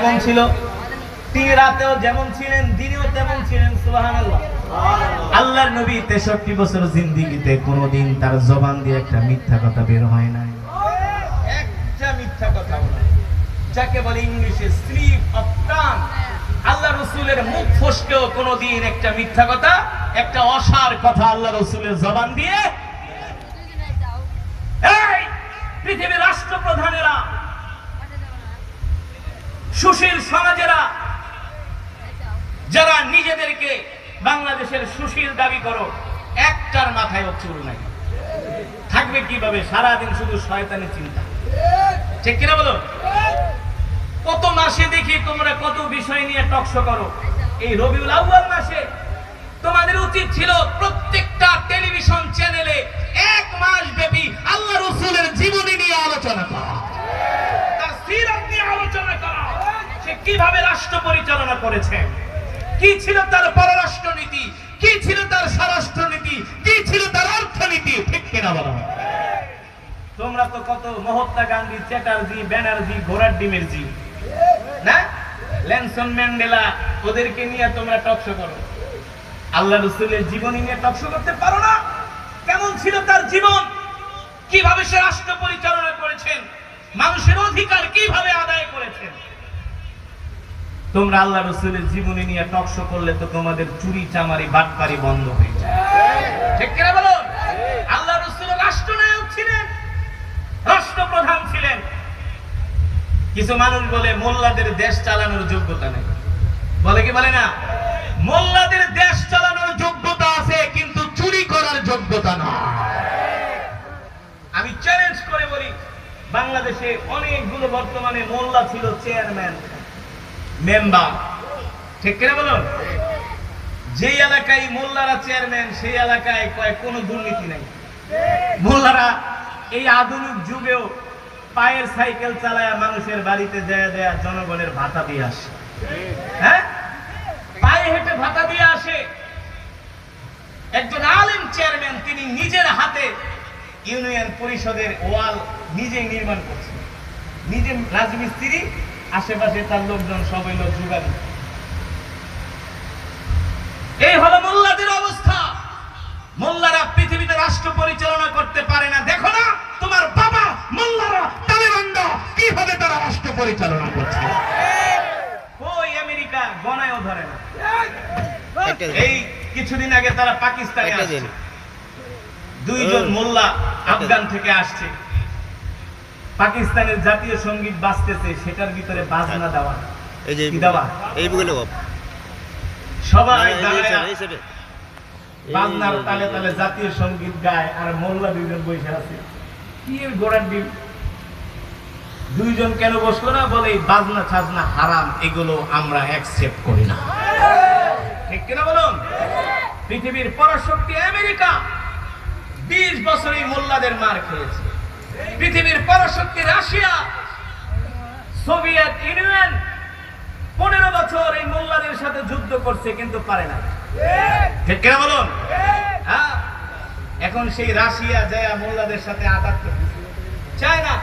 কেমন ছিল? তিনি রাতেও যেমন ছিলেন, দিনেও তেমন ছিলেন আল্লাহর নবী তেষট্টি বছর জিন্দিগিতে কোনোদিন তার জবান দিয়ে একটা মিথ্যা কথা বের হয় একটা অসার কথা আল্লাহ রসুলের জবান দিয়ে পৃথিবীর রাষ্ট্রপ্রধানেরা সুশীল সমাজেরা, যারা নিজেদেরকে বাংলাদেশের সুশীল দাবি করো, একটার মাথায় চুল নাই। থাকবে কীভাবে? সারাদিন শুধু শয়তানি চিন্তা। ঠিক কিনা বলো? কত মাসে দেখি তোমরা কত বিষয় নিয়ে টকশো করো। এই রবিউল আউয়াল মাসে তোমাদের উচিত ছিল প্রত্যেকটা টেলিভিশন চ্যানেলে এক মাস ব্যাপী আল্লাহ রসুলের জীবনী নিয়ে আলোচনা করা তার সিরাত নিয়ে আলোচনা করা সে কীভাবে রাষ্ট্র পরিচালনা করেছেন কি ছিল তার পররাষ্ট্র নীতি কি ছিল তার স্বরাষ্ট্র নীতি কি ছিল তার অর্থনীতি? ঠিক কিনা বলো? তোমরা তো কত মহাত্মা গান্ধী, চ্যাটার্জি, ব্যানার্জি, ঘোড়ার ডিমের জি। না? ল্যানসন ম্যান্ডেলা, ওদেরকে নিয়ে তোমরা টকশো করো। আল্লাহ রসুলের জীবনী নিয়ে টকশো করতে পারো না? কেমন ছিল তার জীবন? কীভাবে সে রাষ্ট্র পরিচালনা করেছেন? মানুষের অধিকার কীভাবে আদায় করেছেন? তোমরা আল্লাহ রসুলের জীবনী নিয়ে টকশো করলে তো তোমাদের চুরি, চামারি, বাটপারি বন্ধ হয়ে যায়। কিছু মানুষ বলে, মোল্লাদের দেশ চালানোর যোগ্যতা নেই। বলে কি বলে না? মোল্লাদের দেশ চালানোর যোগ্যতা আছে, কিন্তু চুরি করার যোগ্যতা না আমি চ্যালেঞ্জ করে বলি, বাংলাদেশে অনেকগুলো বর্তমানে মোল্লা ছিল চেয়ারম্যান মেম্বার। ঠিক কিনা বলুন? যেই এলাকায় মোল্লারা চেয়ারম্যান, সেই এলাকায় কয় কোনো দুর্নীতি নাই। মোল্লারা এই আধুনিক যুগেও পায়ের সাইকেল চালায় মানুষের বাড়িতে দেয়া দেয়া জনগণের ভাতা দিয়ে আসে। হ্যাঁ? পায়ে হেঁটে ভাতা দিয়ে আসে। একজন আলেম চেয়ারম্যান, তিনি নিজের হাতে ইউনিয়ন পরিষদের ওয়াল নিজেই নির্মাণ করছেন। নিজে রাজমিস্ত্রি আশেপাশে তার লোকজন সবাই লোক যোগান এই হলো মোল্লাদের অবস্থা। মোল্লারা পৃথিবীতে রাষ্ট্র পরিচালনা করতে পারে না। দেখো না তোমার বাবা মোল্লারা তালেবানরা কীভাবে তারা রাষ্ট্র পরিচালনা করছে? ওই আমেরিকা গনায়ও ধরে না। এই কিছুদিন আগে তারা পাকিস্তানে আসছে। দুইজন মোল্লা আফগান থেকে আসছে। পাকিস্তানের জাতীয় সংগীত বাজতেছে সেটার ভিতরে বাজনা দেওয়া। এই যে দেওয়া? এই বাপ সবাই। বাজনার তালে তালে জাতীয় সংগীত গায় আর মোল্লা দুইজন বসে আছে। কি গোড়ার ডিম? দুইজন কেন বসল না? বলে বাজনা ছাজনা হারাম এগুলো আমরা অ্যাকসেপ্ট করি না। ঠিক কিনা বলুন? পৃথিবীর পরাশক্তি আমেরিকা বিশ বছর এই মোল্লাদের মার খেয়েছে। পৃথিবীর পরাশক্তি রাশিয়া, সোভিয়েত ইউনিয়ন পনেরো বছর এই মোল্লাদের সাথে যুদ্ধ করছে, কিন্তু পারে না। ঠিক কেন বলুন? হ্যাঁ এখন সেই রাশিয়া যায় মোল্লাদের সাথে আঘাত চায় না